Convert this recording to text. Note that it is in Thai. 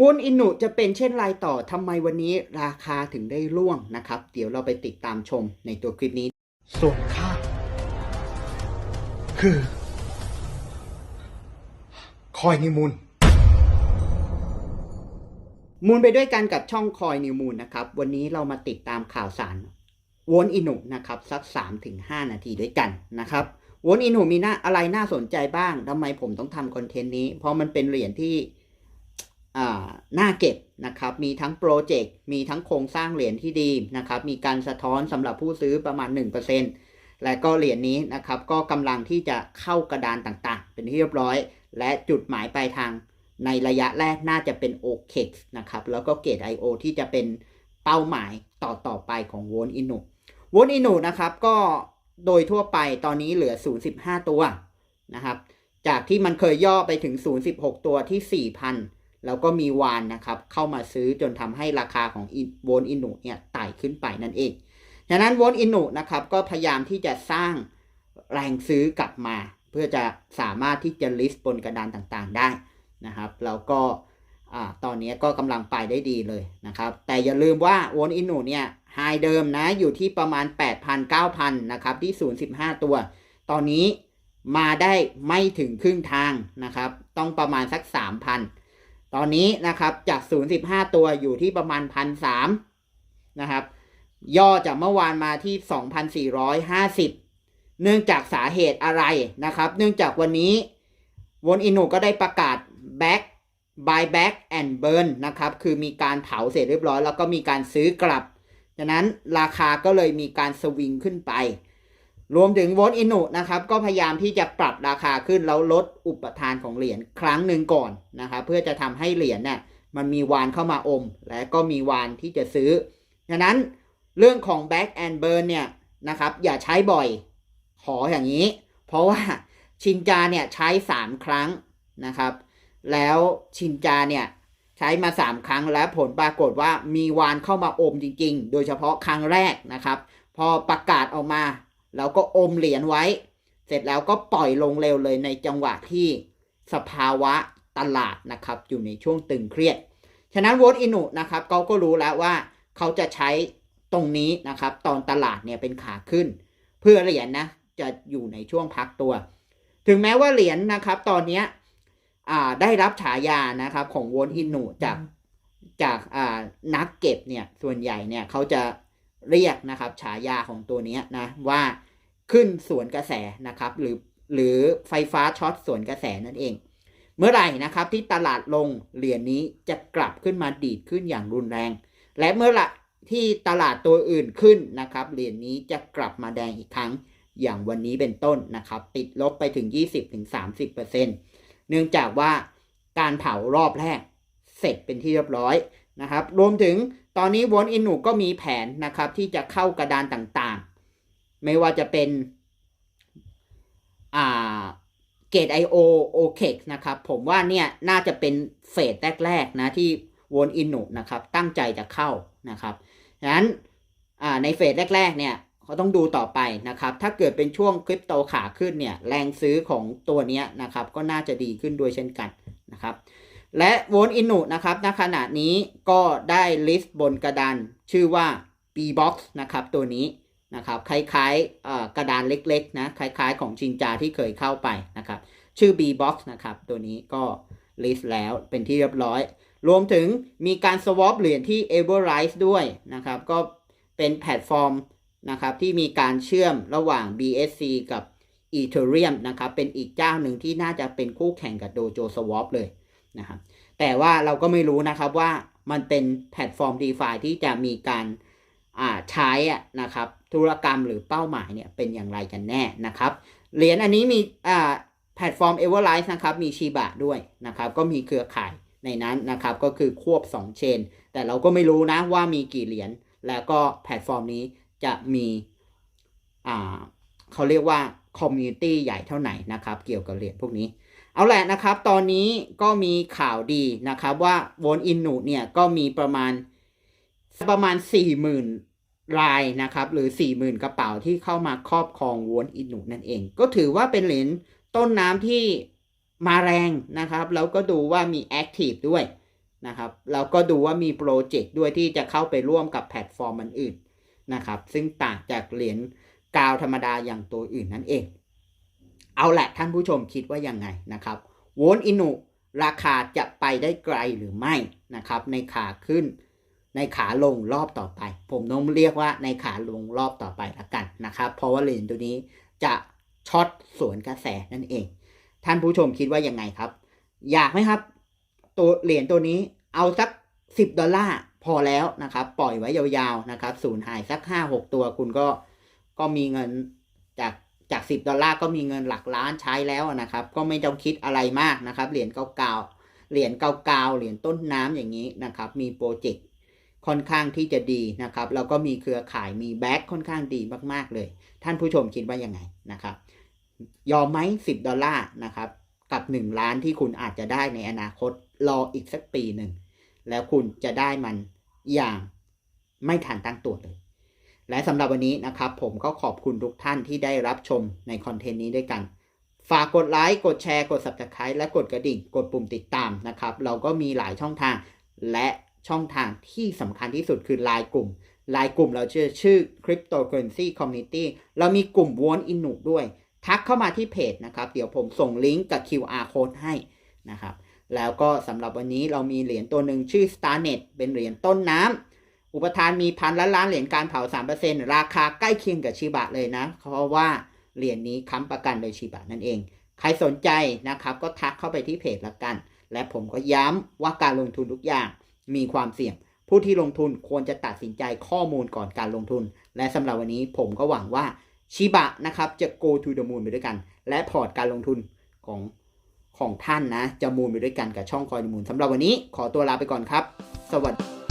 วุ้นอินุจะเป็นเช่นไรต่อทำไมวันนี้ราคาถึงได้ร่วงนะครับ เดี๋ยวเราไปติดตามชมในตัวคลิปนี้ ส่วนข้าคือ คอยนิมูลมูลไปด้วยกันกับช่องคอยนิวมูลนะครับ วันนี้เรามาติดตามข่าวสารวอนอินุนะครับสัก 3-5 นาทีด้วยกันนะครับวอนอินุมีหน้าอะไรน่าสนใจบ้างทำไมผมต้องทำคอนเทนต์นี้ เพราะมันเป็นเหรียญที่อ่า น่าเก็บนะครับ มีทั้งโปรเจกต์ มีทั้งโครงสร้างเหรียญที่ดีนะครับ มีการสะท้อนสำหรับผู้ซื้อประมาณ 1%และก็เหรียญนี้นะครับก็กำลังที่จะเข้ากระดานต่างๆ เป็นที่เรียบร้อย และจุดหมายปลายทางในระยะแรกน่าจะเป็น OKEX นะครับ แล้วก็เกต IO ที่จะเป็นเป้าหมายต่อต่อไปของ w o n Inu w o n Inu นะครับก็โดยทั่วไปตอนนี้เหลือ 0.15 ตัวนะครับ จากที่มันเคยย่อไปถึง 0.16 ตัวที่ 4,000 แล้วก็มีวานนะครับเข้ามาซื้อจนทำให้ราคาของ w o n Inu เนี่ยไต่ขึ้นไปนั่นเองฉะนั้น w o n Inu นะครับก็พยายามที่จะสร้างแรงซื้อกลับมา เพื่อจะสามารถที่จะ list บนกระดานต่างๆได้นะครับแล้วก็ตอนนี้ก็กำลังไปได้ดีเลยนะครับ แต่อย่าลืมว่าโอนอินูเนี่ยไฮเดิมนะอยู่ที่ประมาณ 8,000 9,000 นะครับที่ 0.15 ตัว ตอนนี้มาได้ไม่ถึงครึ่งทางนะครับ ต้องประมาณสัก 3,000 ตอนนี้นะครับจาก 0.15 ตัวอยู่ที่ประมาณ1,300นะครับ ย่อจากเมื่อวานมาที่ 2,450 เนื่องจากสาเหตุอะไรนะครับ เนื่องจากวันนี้วนอินูก็ได้ประกาศ back buy back and burn นะครับ คือมีการเผาเสร็จเรียบร้อย แล้วก็มีการซื้อกลับฉะนั้นราคาก็เลยมีการสวิงขึ้นไป รวมถึงวนอินุนะครับก็พยายามที่จะปรับราคาขึ้นแล้วลดอุปทานของเหรียญครั้งหนึ่งก่อนนะครับเพื่อจะทำให้เหรียญเนี่ยมันมีวานเข้ามาอม และก็มีวานที่จะซื้อฉะนั้นเรื่องของ back and burn เนี่ยนะครับอย่าใช้บ่อยขออย่างนี้ เพราะว่าชินจาเนี่ยใช้ 3 ครั้งนะครับ แล้วชินจาเนี่ยใช้มา 3 ครั้งแล้วผลปรากฏว่ามีวานเข้ามาอมจริง ๆ โดยเฉพาะครั้งแรกนะครับ พอประกาศออกมา แล้วก็อมเหรียญไว้ เสร็จแล้วก็ปล่อยลงเร็วเลยในจังหวะที่สภาวะตลาดนะครับอยู่ในช่วงตึงเครียด ฉะนั้นวอตอินุนะครับเขาก็รู้แล้วว่าเขาจะใช้ตรงนี้นะครับ ตอนตลาดเนี่ยเป็นขาขึ้น เพื่อเหรียญนะจะอยู่ในช่วงพักตัว ถึงแม้ว่าเหรียญนะครับ ตอนนี้ได้รับฉายานะครับของวอนฮินูจากจากนักเก็บเนี่ยส่วนใหญ่เนี่ยเขาจะเรียกนะครับฉายาของตัวนี้นะว่า ขึ้นสวนกระแสนะครับ หรือหรือไฟฟ้าช็อตสวนกระแสนั่นเอง เมื่อไหร่นะครับที่ตลาดลงเหรียญนี้จะกลับขึ้นมาดีดขึ้นอย่างรุนแรง และเมื่อไหร่ที่ตลาดตัวอื่นขึ้นนะครับเหรียญนี้จะกลับมาแดงอีกครั้งอย่างวันนี้เป็นต้นนะครับ ติดลบไปถึง 20-30%เนื่องจากว่าการเผารอบแรกเสร็จเป็นที่เรียบร้อยนะครับ รวมถึงตอนนี้วอนอินูก็มีแผนนะครับที่จะเข้ากระดานต่างๆ ไม่ว่าจะเป็นอ่าเกต IO o k e x นะครับ ผมว่าเนี่ยน่าจะเป็นเฟสแรกๆนะที่วอนอินูนะครับ ตั้งใจจะเข้านะครับดังนั้นในเฟสแรกๆเนี่ยเขาต้องดูต่อไปนะครับ ถ้าเกิดเป็นช่วงคริปโตขาขึ้นเนี่ยแรงซื้อของตัวนี้นะครับ ก็น่าจะดีขึ้นด้วยเช่นกันนะครับ และโวนอินุนะครับณขณะนี้ก็ได้ลิสต์บนกระดานชื่อว่า B-Box นะครับตัวนี้ นะครับคล้ายๆกระดานเล็กๆนะคล้ายๆ ของชินจาที่เคยเข้าไปนะครับ ชื่อ B-Box นะครับ ตัวนี้ก็ลิสต์แล้วเป็นที่เรียบร้อย รวมถึงมีการ swap เหรียญที่ Everrise ด้วยนะครับ ก็เป็นแพลตฟอร์มนะครับที่มีการเชื่อมระหว่าง BSC กับ Ethereum นะครับ เป็นอีกเจ้าหนึ่งที่น่าจะเป็นคู่แข่งกับ Dojo Swap เลยนะครับ แต่ว่าเราก็ไม่รู้นะครับว่ามันเป็นแพลตฟอร์ม DeFi ที่จะมีการ ใช้นะครับธุรกรรมหรือเป้าหมายเนี่ยเป็นอย่างไรกันแน่นะครับเหรียญอันนี้มีแพลตฟอร์ม Everrise นะครับมีชีบะด้วยนะครับก็มีเครือข่ายในนั้นนะครับก็คือควบ 2 เชน แต่เราก็ไม่รู้นะว่ามีกี่เหรียญแล้วก็แพลตฟอร์มนี้จะมีเขาเรียกว่าคอมมูนิตี้ใหญ่เท่าไหร่นะครับเกี่ยวกับเหรียญพวกนี้เอาแหละนะครับ ตอนนี้ก็มีข่าวดีนะครับว่าวนอินนูเนี่ยก็มีประมาณ ประมาณ 40,000 รายนะครับ หรือ 40,000 กระเป๋าที่เข้ามาครอบครองวนอินนูนั่นเอง ก็ถือว่าเป็นเหรียญต้นน้ำที่มาแรงนะครับ แล้วก็ดูว่ามีแอคทีฟด้วยนะครับ แล้วก็ดูว่ามีโปรเจกต์ด้วยที่จะเข้าไปร่วมกับแพลตฟอร์มมันอื่นนะครับ ซึ่งต่างจากเหรียญกาวธรรมดาอย่างตัวอื่นนั่นเอง เอาแหละท่านผู้ชมคิดว่ายังไงนะครับโวลอินุราคาจะไปได้ไกลหรือไม่นะครับ ในขาขึ้น ในขาลงรอบต่อไป ผมต้องเรียกว่าในขาลงรอบต่อไปละกันนะครับ เพราะว่าเหรียญตัวนี้จะช็อตสวนกระแสนั่นเอง ท่านผู้ชมคิดว่ายังไงครับ อยากไหมครับ ตัวเหรียญตัวนี้เอาสัก 10 ดอลลาร์พอแล้วนะครับ ปล่อยไว้ยาวๆนะครับศูนย์หายสัก 5-6 ตัวคุณก็ก็มีเงินจากจาก 10 ดอลลาร์ก็มีเงินหลักล้านใช้แล้วนะครับ ก็ไม่ต้องคิดอะไรมากนะครับ เหรียญเก่าๆเหรียญเก่าๆเหรียญต้นน้ำอย่างนี้นะครับ มีโปรเจกต์ ค่อนข้างที่จะดีนะครับแล้วก็มีเครือข่ายมีแบ็คค่อนข้างดีมากๆเลย ท่านผู้ชมคิดว่ายังไงนะครับ ยอมไหม10 ดอลลาร์นะครับกับ 1 ล้านที่คุณอาจจะได้ในอนาคตรออีกสักปีหนึ่ง แล้วคุณจะได้มันอย่างไม่ทันตั้งตัวเลย และสำหรับวันนี้นะครับ ผมก็ขอบคุณทุกท่านที่ได้รับชมในคอนเทนต์นี้ด้วยกัน ฝากกดไลค์กดแชร์ กด subscribe และกดกระดิ่ง กดปุ่มติดตามนะครับ เราก็มีหลายช่องทางและ ช่องทางที่สำคัญที่สุดคือไลน์กลุ่มไลน์กลุ่มเราชื่อชื่อ Cryptocurrency Community เรามีกลุ่ม w o n Inu ด้วย ทักเข้ามาที่เพจนะครับ เดี๋ยวผมส่งลิงก์กับ QR code ให้นะครับ แล้วก็สำหรับวันนี้เรามีเหรียญตัวหนึ่งชื่อ Starnet เป็นเหรียญต้นน้ำอุปทานมีพันล้านล้านเหรียญการเผา 3%ราคาใกล้เคียงกับชิบะเลยนะ เพราะว่าเหรียญนี้ค้ำประกันโดยชิบะนั่นเอง ใครสนใจนะครับก็ทักเข้าไปที่เพจละกัน และผมก็ย้ำว่าการลงทุนทุกอย่าง มีความเสี่ยง ผู้ที่ลงทุนควรจะตัดสินใจข้อมูลก่อนการลงทุน และสำหรับวันนี้ผมก็หวังว่าชิบะนะครับจะ go to the moon ไปด้วยกัน และพอร์ตการลงทุนของของท่านนะ จะมูลไปด้วยกันกับช่องคอยมูลสำหรับวันนี้ขอตัวลาไปก่อนครับ สวัสดี